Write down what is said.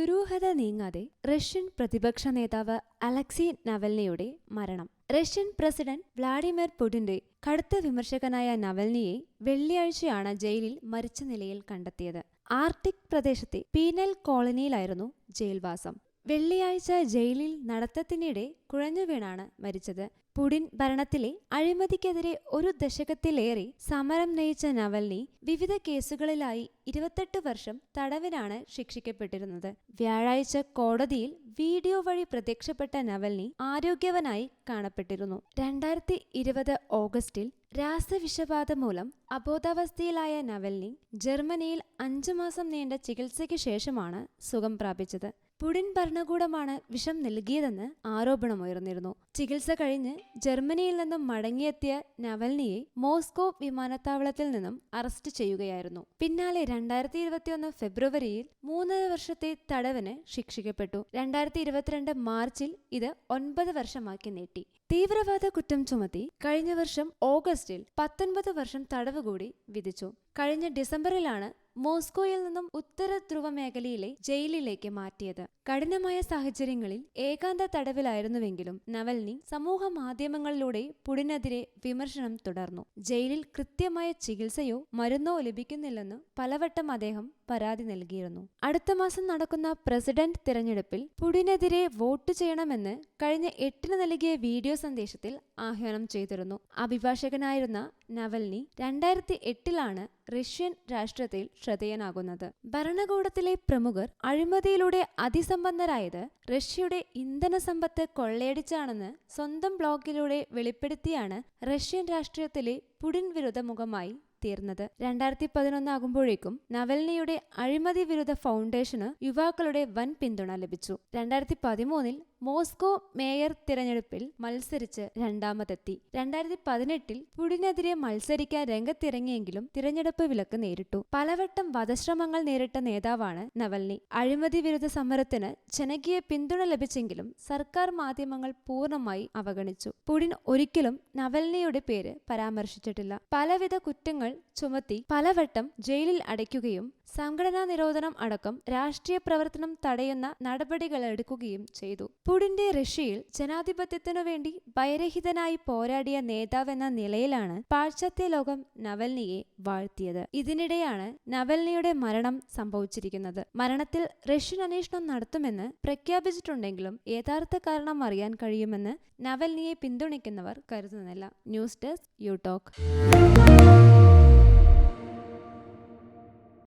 ദുരൂഹത നീങ്ങാതെ റഷ്യൻ പ്രതിപക്ഷ നേതാവ് അലക്സി നവൽനിയുടെ മരണം. റഷ്യൻ പ്രസിഡന്റ് വ്ളാഡിമിർ പുടിന്റെ കടുത്ത വിമർശകനായ നവൽനിയെ വെള്ളിയാഴ്ചയാണ് ജയിലിൽ മരിച്ച നിലയിൽ കണ്ടെത്തിയത്. ആർട്ടിക് പ്രദേശത്തെ പീനൽ കോളനിയിലായിരുന്നു ജയിൽവാസം. വെള്ളിയാഴ്ച ജയിലിൽ നടത്തത്തിനിടെ കുഴഞ്ഞു വീണാണ് മരിച്ചത്. പുടിൻ ഭരണത്തിലെ അഴിമതിക്കെതിരെ ഒരു ദശകത്തിലേറെ സമരം നയിച്ച നവൽനി വിവിധ കേസുകളിലായി ഇരുപത്തെട്ട് വർഷം തടവിലാണ് ശിക്ഷിക്കപ്പെട്ടിരുന്നത്. വ്യാഴാഴ്ച കോടതിയിൽ വീഡിയോ വഴി പ്രത്യക്ഷപ്പെട്ട നവൽനി ആരോഗ്യവനായി കാണപ്പെട്ടിരുന്നു. രണ്ടായിരത്തി ഇരുപത് ഓഗസ്റ്റിൽ രാസവിഷബാധ മൂലം അബോധാവസ്ഥയിലായ നവൽനി ജർമ്മനിയിൽ അഞ്ചു മാസം നീണ്ട ചികിത്സയ്ക്ക് ശേഷമാണ് സുഖം പ്രാപിച്ചത്. പുടിൻ ഭരണകൂടമാണ് വിഷം നൽകിയതെന്ന് ആരോപണമുയർന്നിരുന്നു. ചികിത്സ കഴിഞ്ഞ് ജർമ്മനിയിൽ നിന്നും മടങ്ങിയെത്തിയ നവൽനിയെ മോസ്കോ വിമാനത്താവളത്തിൽ നിന്നും അറസ്റ്റ് ചെയ്യുകയായിരുന്നു. പിന്നാലെ രണ്ടായിരത്തി ഇരുപത്തിയൊന്ന് ഫെബ്രുവരിയിൽ മൂന്നര വർഷത്തെ തടവിന് ശിക്ഷിക്കപ്പെട്ടു. രണ്ടായിരത്തി ഇരുപത്തിരണ്ട് മാർച്ചിൽ ഇത് ഒൻപത് വർഷമാക്കി നീട്ടി. തീവ്രവാദ കുറ്റം ചുമത്തി കഴിഞ്ഞ വർഷം ഓഗസ്റ്റിൽ പത്തൊൻപത് വർഷം തടവ് കൂടി വിധിച്ചു. കഴിഞ്ഞ ഡിസംബറിലാണ് മോസ്കോയിൽ നിന്നും ഉത്തര ധ്രുവ മേഖലയിലെ ജയിലിലേക്ക് മാറ്റിയത്. കഠിനമായ സാഹചര്യങ്ങളിൽ ഏകാന്ത തടവിലായിരുന്നുവെങ്കിലും നവൽനി സമൂഹ മാധ്യമങ്ങളിലൂടെ പുടിനെതിരെ വിമർശനം തുടർന്നു. ജയിലിൽ കൃത്യമായ ചികിത്സയോ മരുന്നോ ലഭിക്കുന്നില്ലെന്ന് പലവട്ടം അദ്ദേഹം പരാതി നൽകിയിരുന്നു. അടുത്ത മാസം നടക്കുന്ന പ്രസിഡന്റ് തിരഞ്ഞെടുപ്പിൽ പുടിനെതിരെ വോട്ട് ചെയ്യണമെന്ന് കഴിഞ്ഞ എട്ടിന് നൽകിയ വീഡിയോ സന്ദേശത്തിൽ ആഹ്വാനം ചെയ്തിരുന്നു. അഭിഭാഷകനായിരുന്ന നവൽനി രണ്ടായിരത്തി എട്ടിലാണ് റഷ്യൻ രാഷ്ട്രത്തിൽ ശ്രദ്ധേയനാകുന്നത്. ഭരണകൂടത്തിലെ പ്രമുഖർ അഴിമതിയിലൂടെ അതിസമ്പന്നരായത് റഷ്യയുടെ ഇന്ധന സമ്പത്ത് കൊള്ളയടിച്ചാണെന്ന് സ്വന്തം ബ്ലോഗിലൂടെ വെളിപ്പെടുത്തിയാണ് റഷ്യൻ രാഷ്ട്രീയത്തിലെ പുടിൻ വിരുദ്ധ മുഖമായി തീർന്നത്. രണ്ടായിരത്തി പതിനൊന്നാകുമ്പോഴേക്കും നവൽനിയുടെ അഴിമതി വിരുദ്ധ ഫൗണ്ടേഷന് യുവാക്കളുടെ വൻ പിന്തുണ ലഭിച്ചു. രണ്ടായിരത്തി പതിമൂന്നിൽ മോസ്കോ മേയർ തിരഞ്ഞെടുപ്പിൽ മത്സരിച്ച് രണ്ടാമതെത്തി. രണ്ടായിരത്തി പതിനെട്ടിൽ പുടിനെതിരെ മത്സരിക്കാൻ രംഗത്തിറങ്ങിയെങ്കിലും തിരഞ്ഞെടുപ്പ് വിലക്ക് നേരിട്ടു. പലവട്ടം വധശ്രമങ്ങൾ നേരിട്ട നേതാവാണ് നവൽനി. അഴിമതി വിരുദ്ധ സമരത്തിന് ജനകീയ പിന്തുണ ലഭിച്ചെങ്കിലും സർക്കാർ മാധ്യമങ്ങൾ പൂർണമായി അവഗണിച്ചു. പുടിൻ ഒരിക്കലും നവൽനിയുടെ പേര് പരാമർശിച്ചിട്ടില്ല. പലവിധ കുറ്റങ്ങൾ ചുമത്തി പലവട്ടം ജയിലിൽ അടയ്ക്കുകയും സംഘടനാ നിരോധനം അടക്കം രാഷ്ട്രീയ പ്രവർത്തനം തടയുന്ന നടപടികൾ എടുക്കുകയും ചെയ്തു. പുടിന്റെ റഷ്യയിൽ ജനാധിപത്യത്തിനു വേണ്ടി ഭയരഹിതനായി പോരാടിയ നേതാവെന്ന നിലയിലാണ് പാശ്ചാത്യ ലോകം നവൽനിയെ വാഴ്ത്തിയത്. ഇതിനിടെയാണ് നവൽനിയുടെ മരണം സംഭവിച്ചിരിക്കുന്നത്. മരണത്തിൽ റഷ്യൻ അന്വേഷണം നടത്തുമെന്ന് പ്രഖ്യാപിച്ചിട്ടുണ്ടെങ്കിലും യഥാർത്ഥ കാരണം അറിയാൻ കഴിയുമെന്ന് നവൽനിയെ പിന്തുണയ്ക്കുന്നവർ കരുതുന്നില്ല. News desk you talk